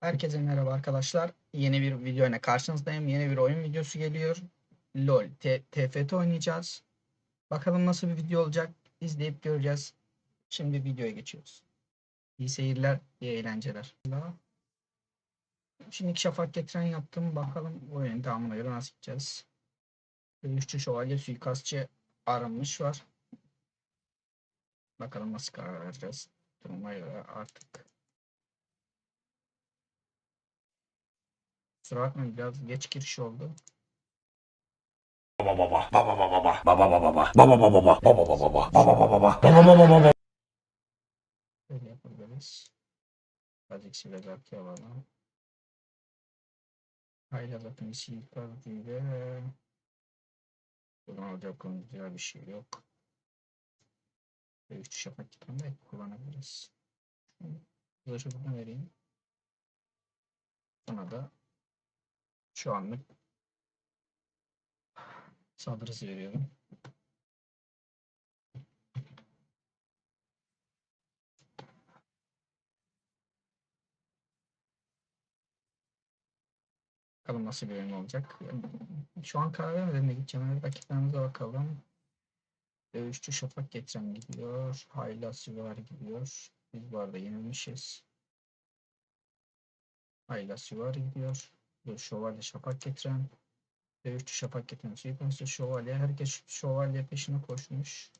Herkese merhaba arkadaşlar. Yeni bir video ile karşınızdayım. Yeni bir oyun videosu geliyor. LOL T- TFT oynayacağız. Bakalım nasıl bir video olacak. İzleyip göreceğiz. Şimdi videoya geçiyoruz. İyi seyirler, iyi eğlenceler. Şimdi şafak getiren yaptım. Bakalım oyunun devamına göre nasıl gideceğiz. Dövüşçü şövalye suikastçı aranmış var. Bakalım nasıl karar vereceğiz. Duruma göre artık Kusura bakmayın biraz geç giriş oldu. baba baba baba baba baba baba baba baba baba baba baba baba baba baba baba baba baba Böyle yapabiliriz. Aziksi ve Zarki alanı. Hayla zaten bir şey yukarıdaydı. Buradan alacak konuşacağı bir şey yok. Ve üç şafak kitabını da kullanabiliriz. Zırhı buradan vereyim. Buna da şu anlık saldırısı veriyorum. Bakalım nasıl bir oyun olacak. Şu an karar vermedim ne gideceğim. Rakiplerimize bakalım. Dövüşçü Şafak getiren gidiyor. Hayla Süvari gidiyor. Biz bu arada yenilmişiz. Hayla Süvari gidiyor. Şövalye Şafak getiren. Dövüşçü Şafak getiren. Suikastçı Şövalye. Herkes Şövalye peşine koşmuş.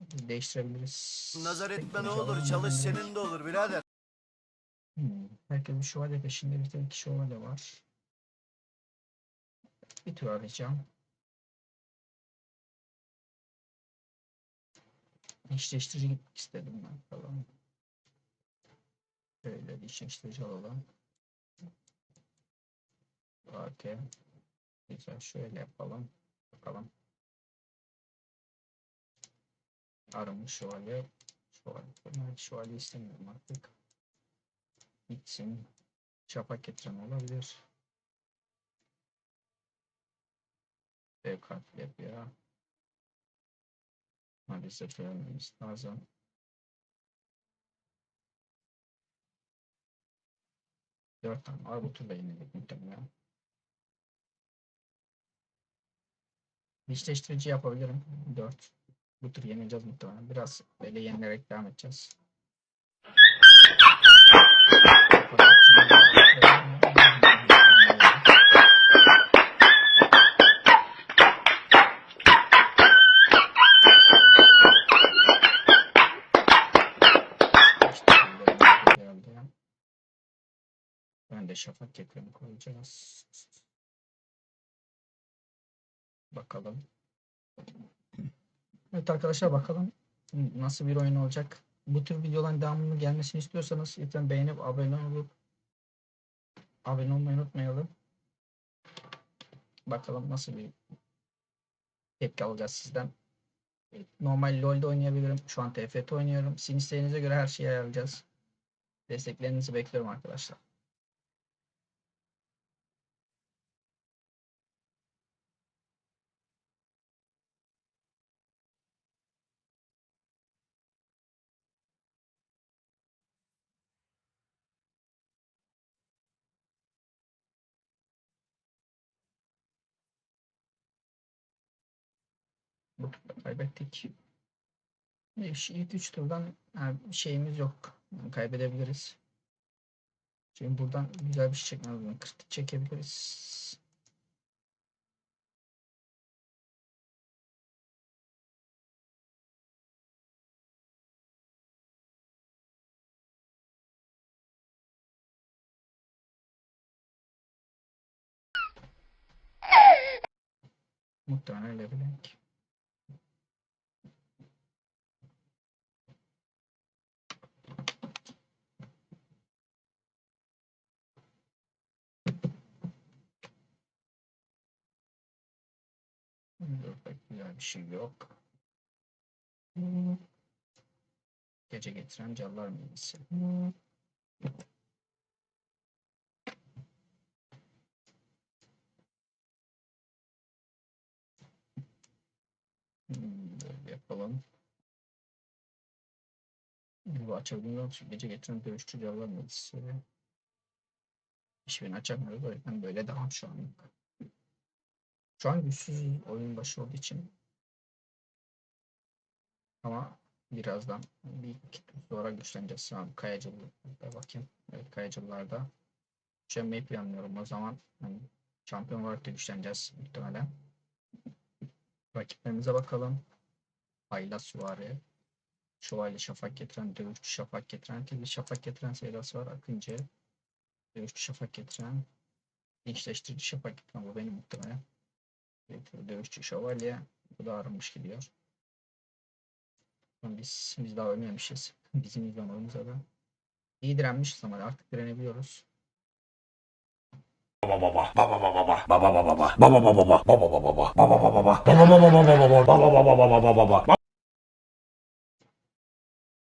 Değiştirebiliriz. Nazar etme ne olur çalış senin de olur birader. Hmm. Herkes bir şövalye peşinde bir tek şövalye var. Bir tur arayacağım. İşleştirici gitmek istedim ben falan. Şöyle bir işleştirici alalım. Okey. Güzel şöyle yapalım. Bakalım. Aramış şövalye. Şövalye. Ben şövalye istemiyorum artık. Gitsin. Şafak getiren olabilir. Dev kartı yapıyor. Maalesef vermemiz lazım. Dört tane var. Bu turda yenilik muhtemelen. Dişleştirici yapabilirim. Dört. Bu tur yeneceğiz muhtemelen. Biraz böyle yenilerek devam edeceğiz. Ben de şafak keklemi koyacağız. Bakalım. Evet arkadaşlar bakalım nasıl bir oyun olacak. Bu tür videoların devamının gelmesini istiyorsanız lütfen beğenip abone olup abone olmayı unutmayalım. Bakalım nasıl bir tepki alacağız sizden. Normal LoL'de oynayabilirim. Şu an TFT oynuyorum. Sizin isteğinize göre her şeyi ayarlayacağız. Desteklerinizi bekliyorum arkadaşlar. Kaybettik. İlk ilk üç turdan yani şeyimiz yok. Yani kaybedebiliriz. Şimdi buradan güzel bir şey çekmemiz lazım. Kritik çekebiliriz. Muhtemelen öyle bilek. Burada güzel bir şey yok. Gece getiren callar meyvesi. Hmm, yapalım. Bu açabiliyor musun? Gece getiren dövüşçü callar meyvesi. Hiçbirini açamıyoruz. O yüzden böyle devam şu an. Şu an güçsüz oyun başı olduğu için. Ama birazdan bir iki tur sonra güçleneceğiz. Şu an kayacılıkta bakayım. Evet kayacılılarda güçlenmeyi planlıyorum. O zaman hani şampiyon olarak da güçleneceğiz muhtemelen. Rakiplerimize bakalım. Ayla Suvari. Şövalye şafak getiren, dövüşçü şafak getiren, herkes şafak getiren serisi var. Akıncı, dövüşçü şafak getiren, gençleştirici şafak getiren bu benim muhtemelen. Dövüşçü şövalye. Bu da arınmış gidiyor. Biz, biz daha ölmemişiz. Bizim izlemamıza da. İyi direnmişiz ama artık direnebiliyoruz.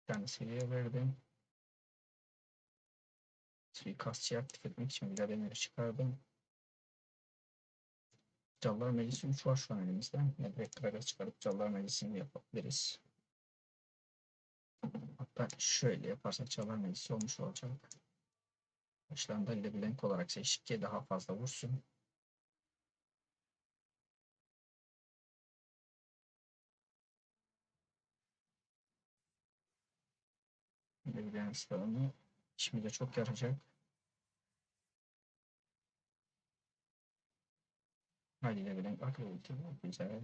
Kendisiyle verdim. Suikastçı aktif etmek için bir deneleri çıkardım. Callar Meclisi 3 var şu an elimizde. Ne direkt çıkarıp Callar Meclisi'ni yapabiliriz. Hatta şöyle yaparsak Callar Meclisi olmuş olacak. Başlarında Leblanc olarak seçtik ki daha fazla vursun. Leblanc silahını işimize çok yarayacak. Hadi Leblanc akıl ulti güzel.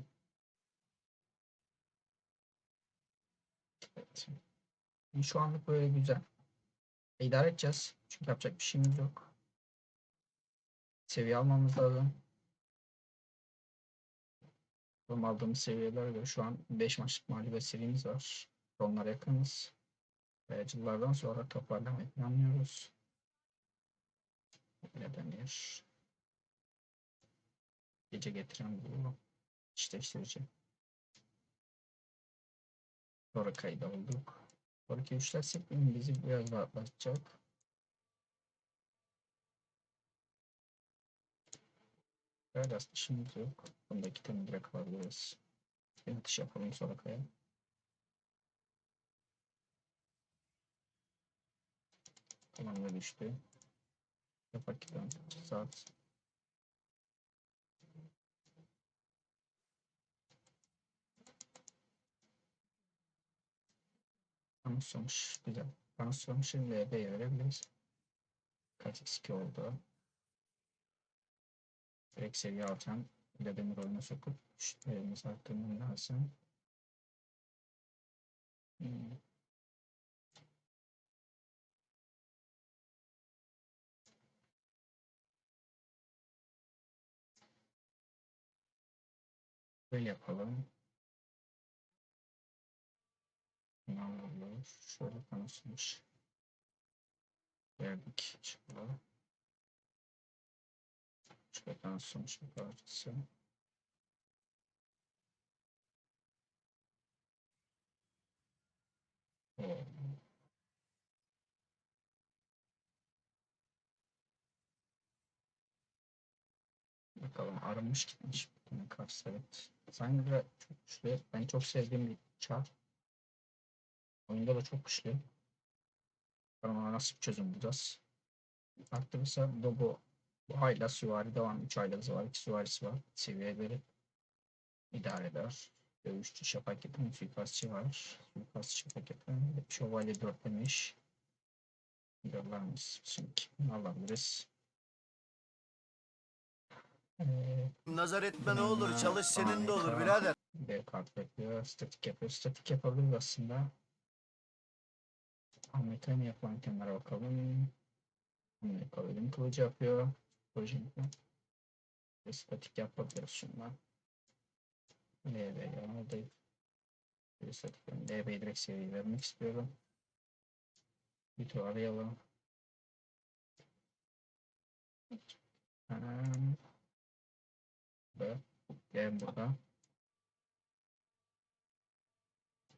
Evet. Şu anlık böyle güzel. İdare edeceğiz. Çünkü yapacak bir şeyimiz yok. Seviye almamız lazım. Bakalım aldığımız seviyelere göre şu an 5 maçlık mağlubiyet serimiz var. Onlara yakınız. Kayacılardan sonra toparlamayı planlıyoruz. Ne denir? Gece getiren bu. İşleştirici. Sonra kayda olduk. Sonraki üçlersek bizi biraz rahatlatacak. Aslında işimiz yok. Bunda iki tane direkt alabiliriz. Bir atış yapalım sonra kaya. Tamam da düştü. Yapak ki ben saat. Anonslanmış. Güzel. Şimdi LB'ye verebiliriz. Kaç x oldu? Direkt seviye alacağım. Bir de demir oyuna sokup güçlerimizi arttırmam lazım. Hmm. Böyle yapalım. Şöyle konuşmuş. Verdik. Şöyle. Şuradan sonuç parçası. Bakalım arınmış gitmiş. Karşısı evet. Sanki biraz çok güçlü. Ben çok sevdiğim bir çar. Oyunda da çok güçlü. Bakalım ona nasıl bir çözüm bulacağız. Arttırırsa bu bu bu hayla süvari devam. 3 haylası var. 2 süvarisi var. Seviyeleri idare eder. Dövüşçü şafak yapan suikastçı var. Suikastçı şafak yapan şövalye dörtlemiş. Yollarımız şimdi kimi alabiliriz? Ee, Nazar etme ne olur Bunlar çalış senin de olur birader. bir kart bekliyor. Statik yapıyor. Statik yapabiliriz aslında. Amerikan yapılan kenara bakalım. Amerika ölüm kılıcı yapıyor. Yapıyor. Ve statik yapabiliriz şundan. LB yanıldı. Bir statik ben LB'yi direkt seviye vermek istiyorum. Bir tur arayalım. Ve gel burada.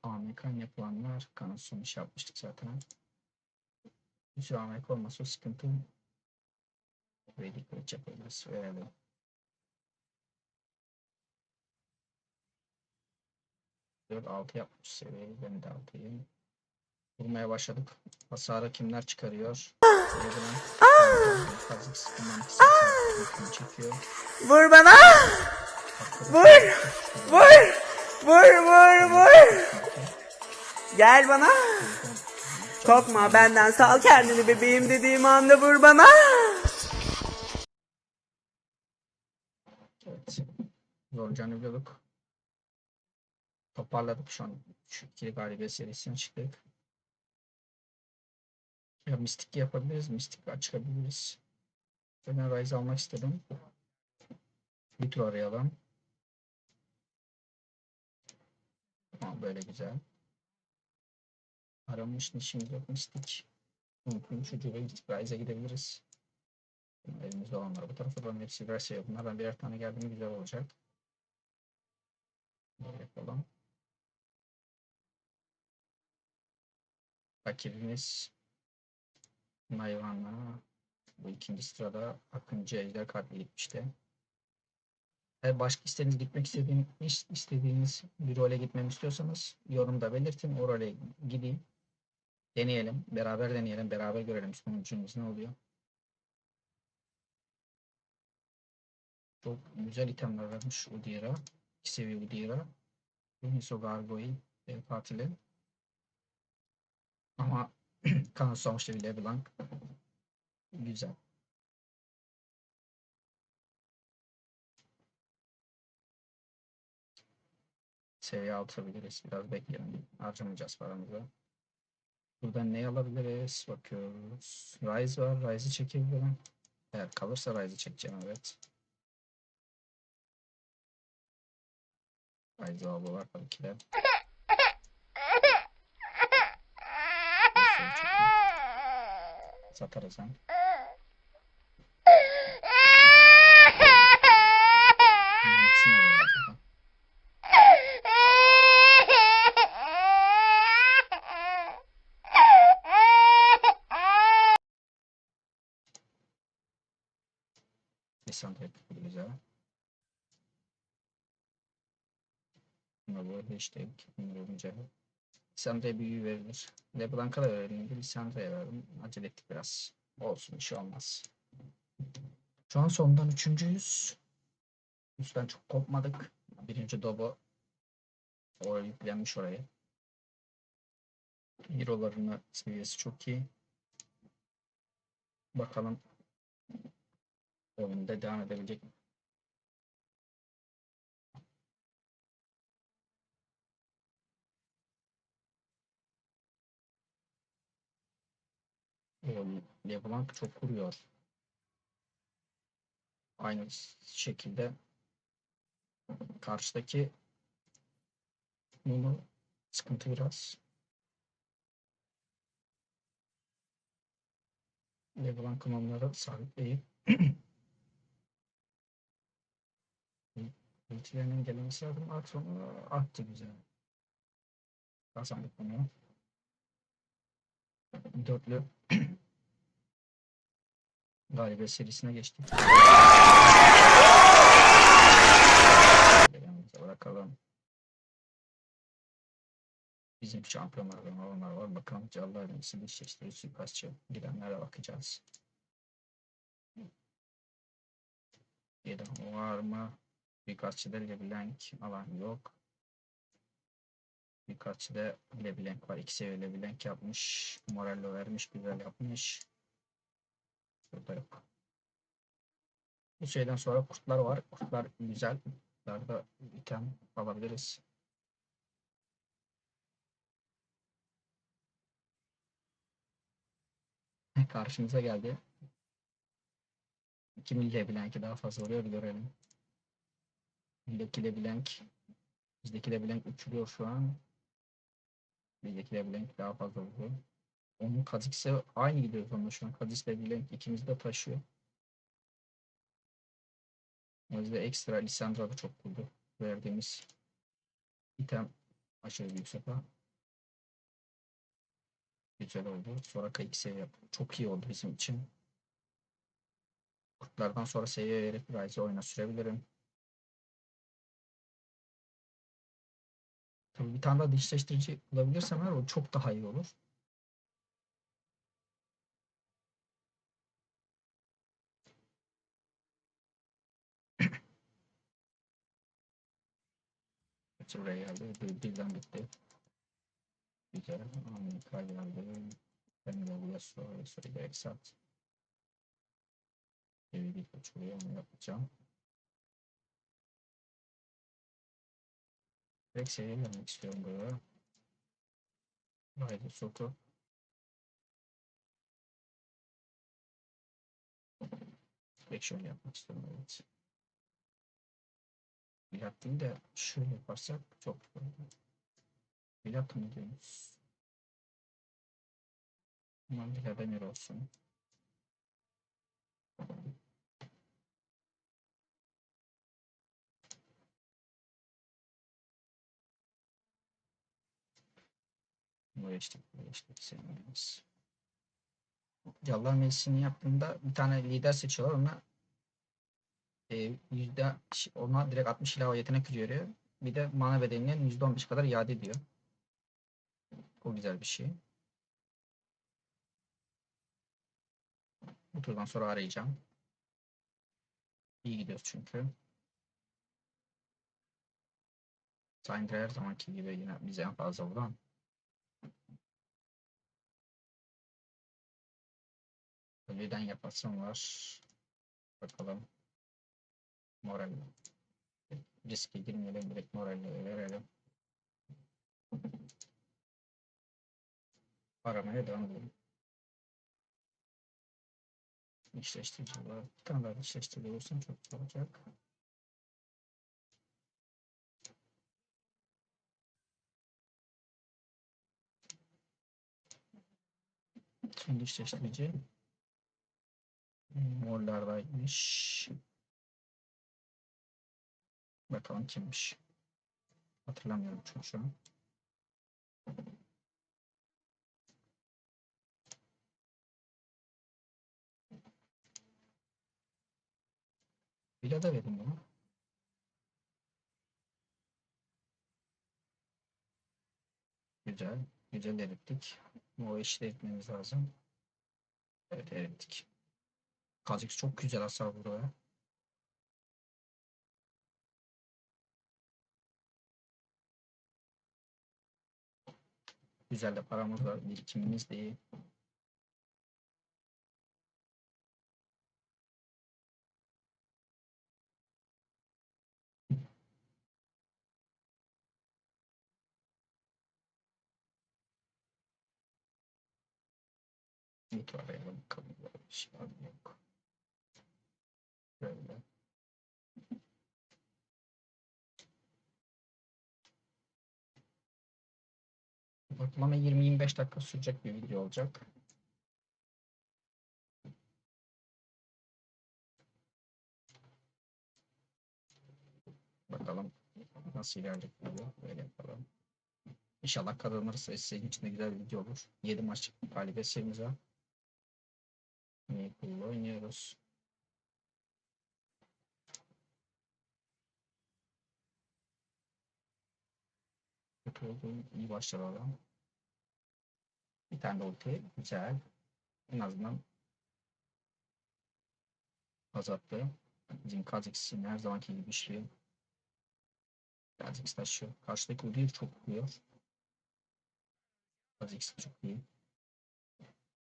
Amerikan yapılanlar kanun sonuç yapmıştık zaten. Sürü Amerika olmasa sıkıntı. Ready kılıç yapabiliriz. Verelim. Dört altı yapmış seviyeyi. Ben de altıyım. Vurmaya başladık. Hasarı kimler çıkarıyor? Vur bana! Vur! Vur! Vur vur vur! Gel bana! Korkma benden sal kendini bebeğim dediğim anda vur bana! Evet. Zorcanı biliyorduk. Toparladık şu an. Şu ikili galibiyet serisine çıktık. Ya mistik yapabiliriz. Mistik çıkabiliriz. Ben Rise almak istedim. Bir tur arayalım. Tamam böyle güzel. Aramış işimiz yok mistik. Unuttum çocuğu ve gidip Rise'e gidebiliriz. Elimizde olanlar bu tarafa dön hepsi birer şey. Bunlardan birer tane geldi mi güzel olacak. Böyle yapalım. Rakibimiz Nayvan'la bu ikinci sırada Akıncı Ejder Kalpli gitmişti. Eğer başka istediğiniz gitmek istediğiniz, istediğiniz bir role gitmemi istiyorsanız yorumda belirtin. O role gideyim. Deneyelim. Beraber deneyelim. Beraber görelim sonucumuz ne oluyor. Çok güzel itemler vermiş Udyr'a. İki seviye Udyr'a. Yuniso Gargoyle dev katili. Ama kan sonuçta bir LeBlanc. Güzel. Seviye altabiliriz. Biraz bekleyelim. Harcamayacağız paramızı. Buradan ne alabiliriz? Bakıyoruz. Rise var. Rise'i çekebilirim. Eğer kalırsa Rise'i çekeceğim evet. Rise abla var tabii ki de. Satarız hem. Hmm, ikisini alalım zaten. Lisandro yapıyor güzel. Buna bu hashtag numara olunca Lisandro'ya büyü verilir. LeBlanc'a da verelim. Lisandro'ya verdim. Acele ettik biraz. Olsun bir şey olmaz. Şu an sondan üçüncüyüz. Üstten çok kopmadık. Birinci Dobo oraya yüklenmiş oraya. Hero'larının seviyesi çok iyi. Bakalım oyunda devam edebilecek mi? LeBlanc çok vuruyor. Aynı şekilde karşıdaki bunu sıkıntı biraz. LeBlanc'ın onları sabitleyip ultilerinin gelmesi lazım. At onu attı güzel. Kazandık bunu. Dörtlü galibiyet serisine geçtik. Bırakalım. Bizim şampiyonlar var, onlar var. Bakalım Callı Ailesi Dişleştiri Suikastçı gidenlere bakacağız. Gelen var mı? Suikastçıda LeBlanc alan yok. Suikastçıda LeBlanc var. İki seviye LeBlanc yapmış. Morello vermiş. Güzel yapmış. Burada yok. Bu şeyden sonra kurtlar var. Kurtlar güzel. Kurtlarda item alabiliriz. Karşımıza geldi. Kimin LeBlanc'i daha fazla oluyor bir görelim. Bizdeki LeBlanc Bizdeki LeBlanc uçuruyor şu an. Bizdeki LeBlanc daha fazla oluyor. Onun Kha'Zix'e aynı gidiyoruz onunla şu an. Kha'Zix LeBlanc ikimiz de taşıyor. O yüzden ekstra Lisandra da çok buldu. Verdiğimiz item aşırı büyük sefa. Güzel oldu. Sonra K2 seviye çok iyi oldu bizim için. Kurtlardan sonra seviye verip Rise'ı oyuna sürebilirim. Tabii bir tane daha dişleştirici bulabilirsem eğer o çok daha iyi olur. Buraya geldi. Birden bitti. Güzel. Amerika geldi. Ben de buraya sonra söyleyerek sat. Geri git uçuruyor. Onu yapacağım. Direkt şeye gelmek istiyorum buraya. Haydi soku. Direkt şöyle yapmak istiyorum evet. Bilat değil de şöyle yaparsak çok Bilat mı diyoruz? Aman Bilat emir olsun. Bu geçtik. Sevmemiz. Yallah Meclisi'ni yaptığında bir tane lider seçiyorlar. Ona e, yüzde ona direkt 60 ilave yetenek veriyor. Bir de mana bedelinin %15 kadar iade ediyor. Bu güzel bir şey. Bu turdan sonra arayacağım. İyi gidiyoruz çünkü. Syndra her zamanki gibi yine bize en fazla vuran. Önceden yapasım var. Bakalım. Moral. Riske girmeyelim. Direkt moralle verelim. Aramaya devam edelim. İşleştirici var. Bir tane daha işleştirici olursa çok güzel olacak. Şimdi işleştirici. Morlardaymış. Bakalım kimmiş. Hatırlamıyorum çünkü şu an. Bila da verin bunu. Güzel. Güzel erittik. O işi de etmemiz lazım. Evet erittik. Kazix çok güzel hasar vuruyor. Güzel de paramız var. Birikimimiz de iyi. Bir arayalım bakalım. Böyle bir şey var yok. Böyle. Ortalama 20-25 dakika sürecek bir video olacak. Bakalım nasıl ilerleyecek yapalım. İnşallah kazanırsa sizin için de güzel bir video olur. 7 maç galibiyet serimiz var. Maple'la oynuyoruz. Oldu. iyi başladı adam. Bir tane de ulti. Güzel. En azından azalttı. Bizim için her zamanki gibi işliyor. Kha'Zix taşıyor. Karşıdaki ultiyi çok vuruyor. Kha'Zix çok iyi.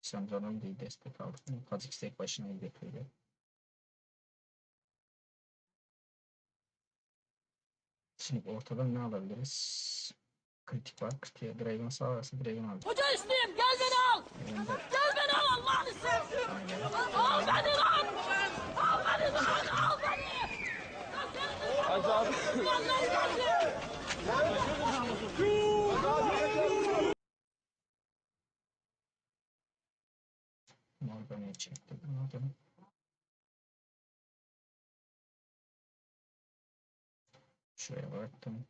Sandra'nın da iyi destek aldı. Kha'Zix tek başına iyi yapıyor. Şimdi ortadan ne alabiliriz? Kritik var. Kritiğe Draven sağlarsa Draven alacak. Hoca isteyeyim gel beni al. Draven de Gel beni al Allah'ını seversen. Al beni lan. Al beni lan al beni. Vallahi geldi. Morgan'ı çekti. Morgan'ı. Şuraya bıraktım.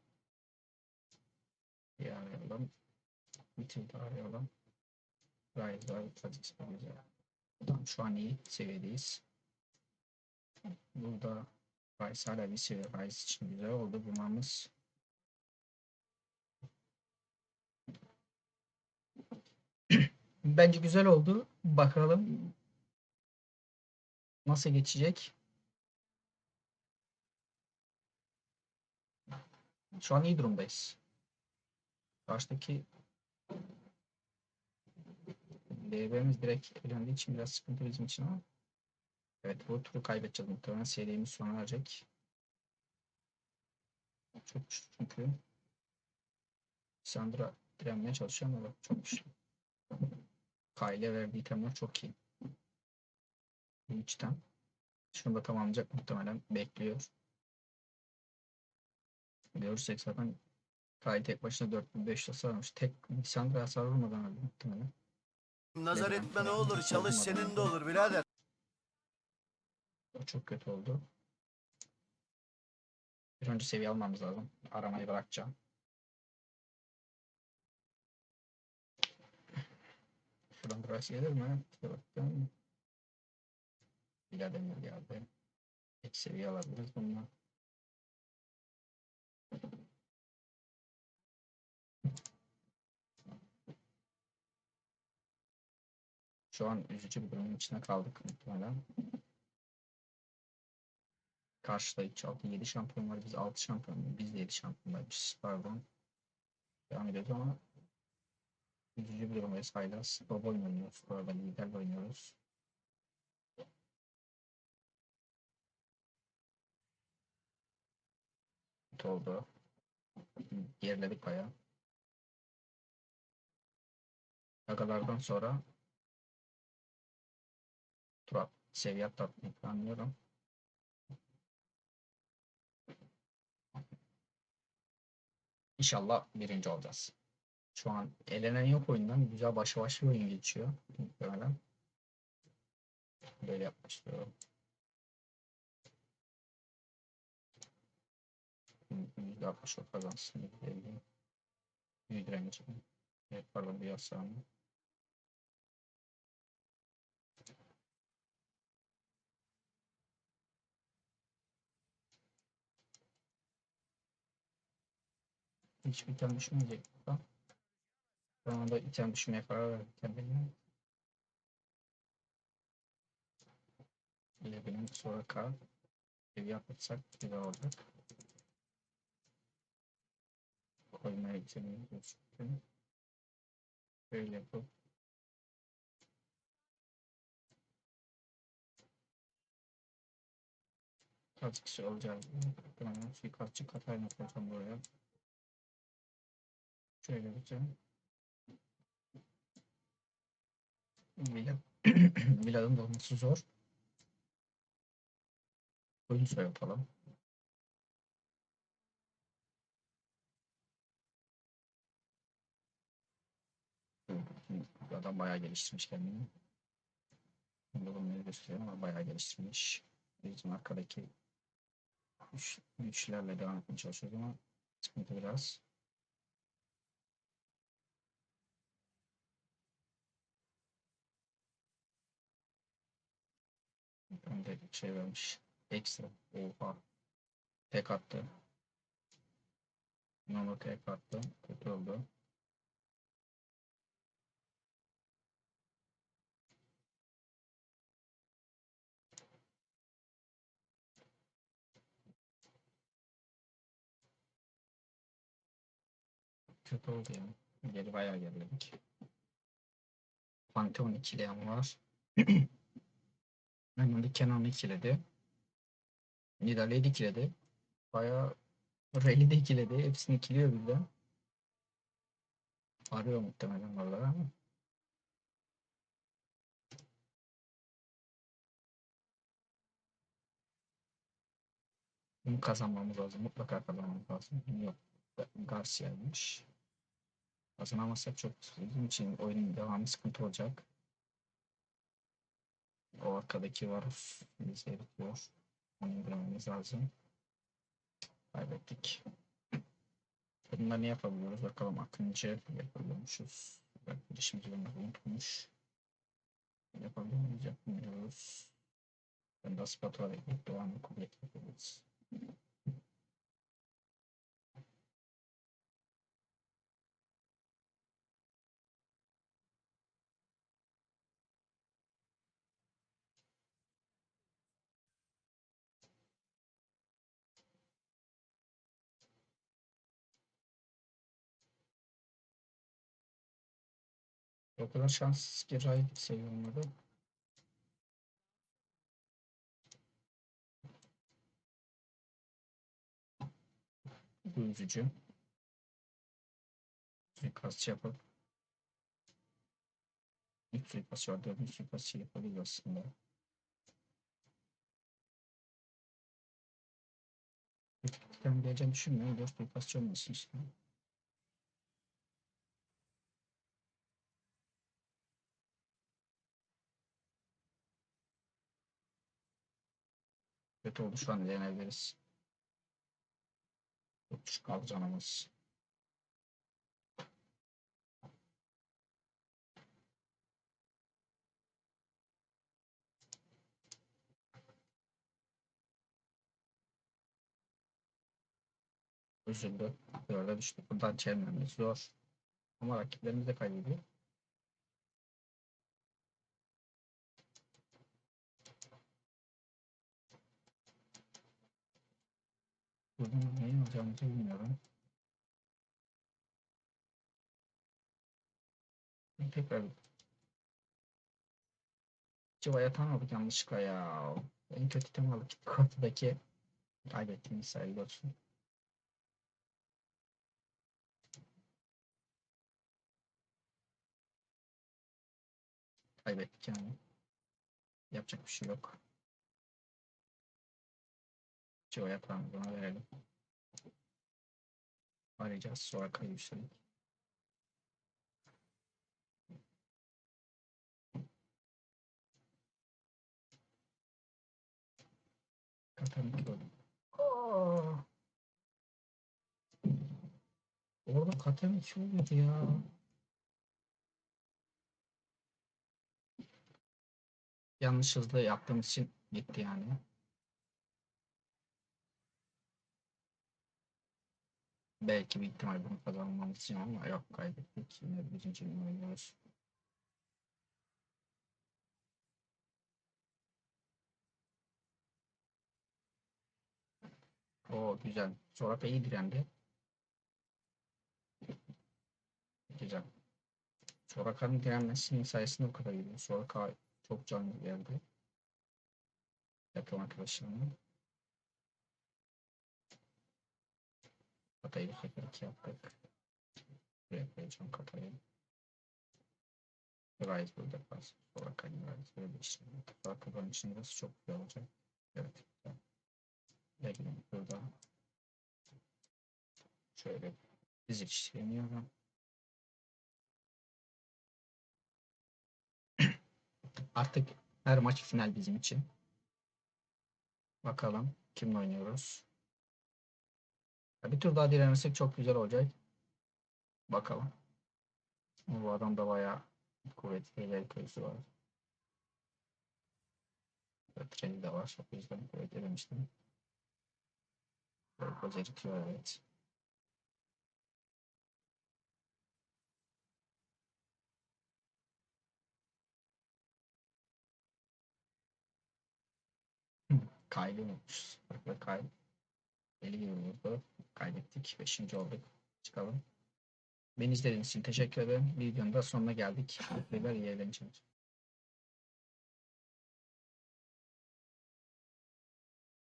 Bir arayalım. Bitir de arayalım. Gayet gayet güzel. Tamam şu an iyi seviyedeyiz. Burada Rice hala bir seviye. Rice için güzel oldu bulmamız. Bence güzel oldu. Bakalım nasıl geçecek. Şu an iyi durumdayız. Karşıdaki DB'miz direkt elendiği için biraz sıkıntı bizim için ama evet bu turu kaybedeceğiz muhtemelen serimiz sona erecek. Çok güçlü çünkü Sandra direnmeye çalışıyor ama bak çok güçlü. Kyle verdiği itemler çok iyi. İçten. Şunu da tamamlayacak muhtemelen bekliyor. Görürsek zaten Kyle tek başına 4500 hasar almış. Tek Sandra hasar vurmadan öldü muhtemelen. Nazar Neden? etme ne olur. Çalış senin de olur birader. O çok kötü oldu. Bir önce seviye almamız lazım. Aramayı bırakacağım. Şuradan burası gelir mi? İşte baktım. Bilal Demir geldi. İki seviye alabiliriz bununla. Şu an üzücü bir durumun içine kaldık muhtemelen. Karşıda 3, 6, 7 şampiyon var. Biz 6 şampiyon. Biz de 7 şampiyonlarız. Pardon. Devam ediyoruz ama üzücü bir durumdayız hala. Baba oynuyoruz. Bu arada liderle oynuyoruz. Oldu. Geriledik bayağı. Agalardan sonra Turat seviye atlatmayı planlıyorum. İnşallah birinci olacağız. Şu an elenen yok oyundan. Güzel başa baş bir oyun geçiyor. Muhtemelen. Böyle. Yüzde altmış o kazansın. Yüz direnci. Evet, pardon bir yasağını. Hiçbir item düşmeyecek burada. Şu anda item düşmeye karar verdim kendime. Bile benim sonra kal. Bir yapırsak güzel olacak. Koymaya geçelim. Böyle yapıp kaç kişi olacağız? Muhtemelen suikastçı Katarina koyacağım buraya. Şöyle yapacağım. Bilal. Bilal'ın dolması zor. Oyun soy yapalım. Adam bayağı geliştirmiş kendini. Bunu bulmayı gösteriyor ama bayağı geliştirmiş. Bizim arkadaki güç, güçlerle devam etmeye çalışıyoruz ama sıkıntı biraz. Önde şey vermiş. Ekstra. Oha. Tek attı. Nono tek attı. Kötü oldu. Kötü oldu yani. Geri bayağı geriledik. Pantheon ikileyen var. Hemen de Kenan'ı ikiledi. Nidalee'yi ikiledi. Bayağı Rayleigh de ikiledi. Hepsini ikiliyor birden. Arıyor muhtemelen oraları ama. Bunu kazanmamız lazım. Mutlaka kazanmamız lazım. Yok. Garcia'ymış. Kazanamazsak çok bizim için oyunun devamı sıkıntı olacak. O arkadaki var. Bizi eritiyor. Onu indirmemiz lazım. Kaybettik. Bunlar ne yapabiliyoruz? Bakalım Akıncı yapabiliyormuşuz. Girişimci bunu unutmuş. Yapabiliyor muyuz? Yapmıyoruz. Ben de ekleyip devamlı kuvvet yapabiliriz. O kadar şanssız ki Ray seviye olmadı. Bu üzücü. Suikastçı yapıp Üç suikastçı var. Dördüncü suikastçı yapabilir aslında. Ben geleceğini düşünmüyorum. Dört suikastçı olmasın işte. Kötü oldu şu an. Çok düşük kaldı canımız. Üzüldü. Dörde düştük. Buradan çevirmemiz zor. Ama rakiplerimiz de kaybediyor. Buradan neyi alacağımızı bilmiyorum. Tekrar Civa yatan aldık yanlışlıkla ya. En kötü item aldık. Kutu'daki kaybettiğimiz sayılı olsun. Kaybettik yani. Yapacak bir şey yok. Civa yatağını buna verelim. Arayacağız sonra kayıpsın. Katan iki oldu. Aa! Orada katan iki oldu ya. Yanlış hızlı yaptığımız için gitti yani. Belki bir ihtimal bunu kazanmamız için ama yok kaybettik. Yine birinci gün oynuyoruz. O güzel. Soraka iyi direndi. Güzel. Soraka'nın direnmesinin sayesinde bu kadar iyi. Soraka çok canlı geldi. Yakın arkadaşlarımla. Katayı bir sefer iki yaptık. Buraya koyacağım katayı. Rise burada kalsın. Soraka Rise böyle işte. Soraka'nın için burası çok güzel olacak. Evet. Bekleyin burada. Şöyle dizilişleniyorum. Artık her maç final bizim için. Bakalım kimle oynuyoruz. Bir tur daha direnesek çok güzel olacak. Bakalım. Bu adam da bayağı kuvvetli ileri köyüsü var. Treni de var. O yüzden kuvvetli demiştim. Böyle beceritiyor evet. Kaydı unutmuşuz. Bak bak kay. Vurdu. Kaybettik. Beşinci olduk. Çıkalım. Beni izlediğiniz için teşekkür ederim. Videonun da sonuna geldik. Beyler iyi eğlenceler.